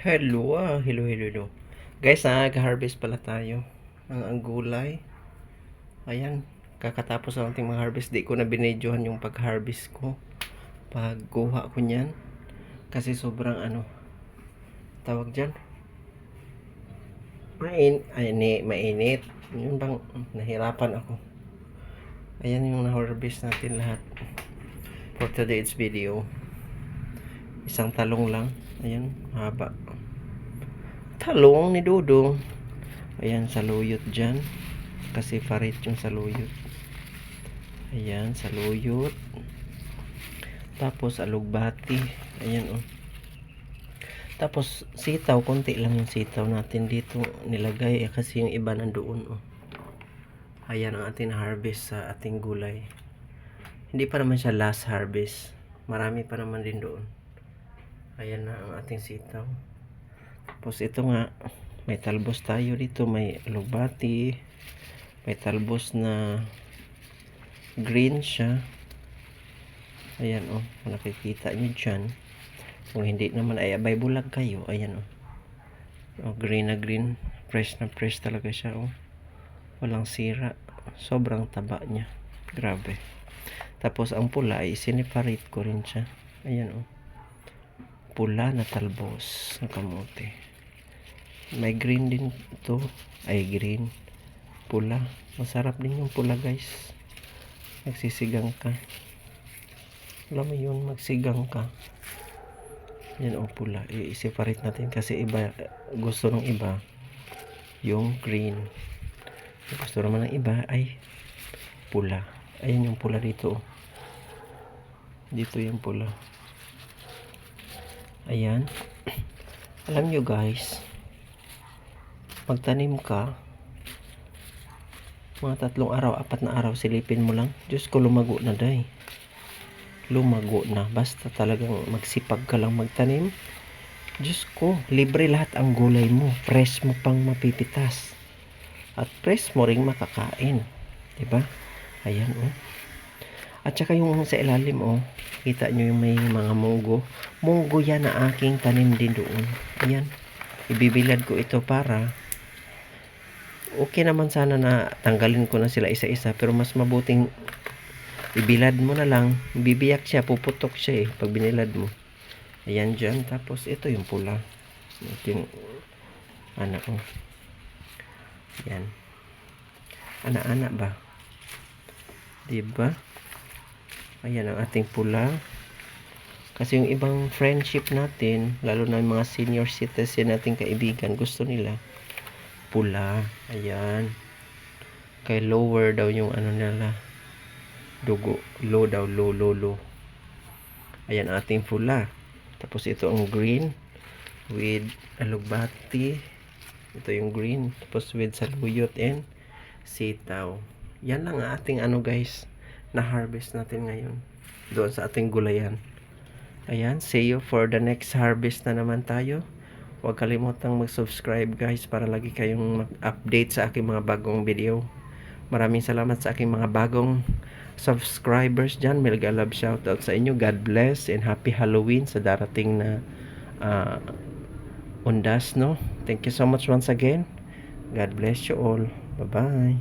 Hello, ah. Hello, hello, hello. Guys, nag-harvest pala tayo. Ang, ang gulay. Ayan. Kakatapos ng ating mga harvest. Di ko na binedyohan yung pag-harvest ko. Pagkuha ko niyan. Kasi sobrang ano. Tawag dyan. Main, ay, ni, mainit. Yun bang, nahirapan ako. Ayan yung na-harvest natin lahat. For today's video. Isang talong lang. Ayan, haba. Talong ni Dudong. Ayan, saluyot dyan. Kasi farit yung saluyot. Ayan, saluyot. Tapos, alugbati. Ayan, oh. Tapos, sitaw. Konti lang yung sitaw natin dito nilagay. Eh, kasi yung iba nandoon, oh. Ayan ang ating harvest sa ating gulay. Hindi pa naman siya last harvest. Marami pa naman din doon. Ayan na ang ating sitaw. Tapos ito nga, may talbos tayo dito. May alugbati. May talbos na green siya. Ayan o, oh, nakikita nyo dyan. Kung hindi naman ay abay bulag kayo. Ayan o. Oh. oh, green na green. Fresh na fresh talaga siya o. Oh. Walang sira. Sobrang taba niya. Grabe. Tapos ang pula ay siniparate ko rin siya. Ayan o. Oh pula na talbos ng kamote. May green din ito. Ay, green. Pula. Masarap din yung pula, guys. Nagsisigang ka. Alam mo yun, magsigang ka. Yan o, pula. I-separate natin kasi iba, gusto ng iba, yung green. Gusto naman ng iba ay pula. Ayan yung pula dito. Dito yung pula. Ayan. Alam nyo guys, magtanim ka, mga tatlong araw, apat na araw, silipin mo lang. Diyos ko, lumago na day. Lumago na. Basta talagang magsipag ka lang magtanim. Diyos ko, libre lahat ang gulay mo. Fresh mo pang mapipitas. At fresh mo ring makakain. Diba? Ayan, oh. At saka yung sa ilalim, oh, kita nyo yung may mga munggo. Munggo yan na aking tanim din doon. Ayan. Ibibilad ko ito para okay naman sana na tanggalin ko na sila isa-isa pero mas mabuting ibilad mo na lang. Bibiyak siya, puputok siya eh pag binilad mo. Ayan dyan, tapos ito yung pula. Ito yung anak ko yan anak-anak ba? Diba ayan ang ating pula. Kasi yung ibang friendship natin lalo na yung mga senior citizen nating kaibigan gusto nila pula. Ayan. Kay lower daw yung ano nila. Dugo low daw low low low. Ayan ating pula. Tapos ito ang green with alugbati ito yung green. Tapos with saluyot and sitaw. Yan lang ang ating ano guys na harvest natin ngayon doon sa ating gulayan. Ayan see you for the next harvest na naman tayo. Huwag kalimutang mag subscribe guys para lagi kayong mag update sa aking mga bagong video. Maraming salamat sa aking mga bagong subscribers dyan. Mega love shoutout sa inyo. God bless and happy Halloween sa darating na uh, undas no? Thank you so much once again. God bless you all. Bye bye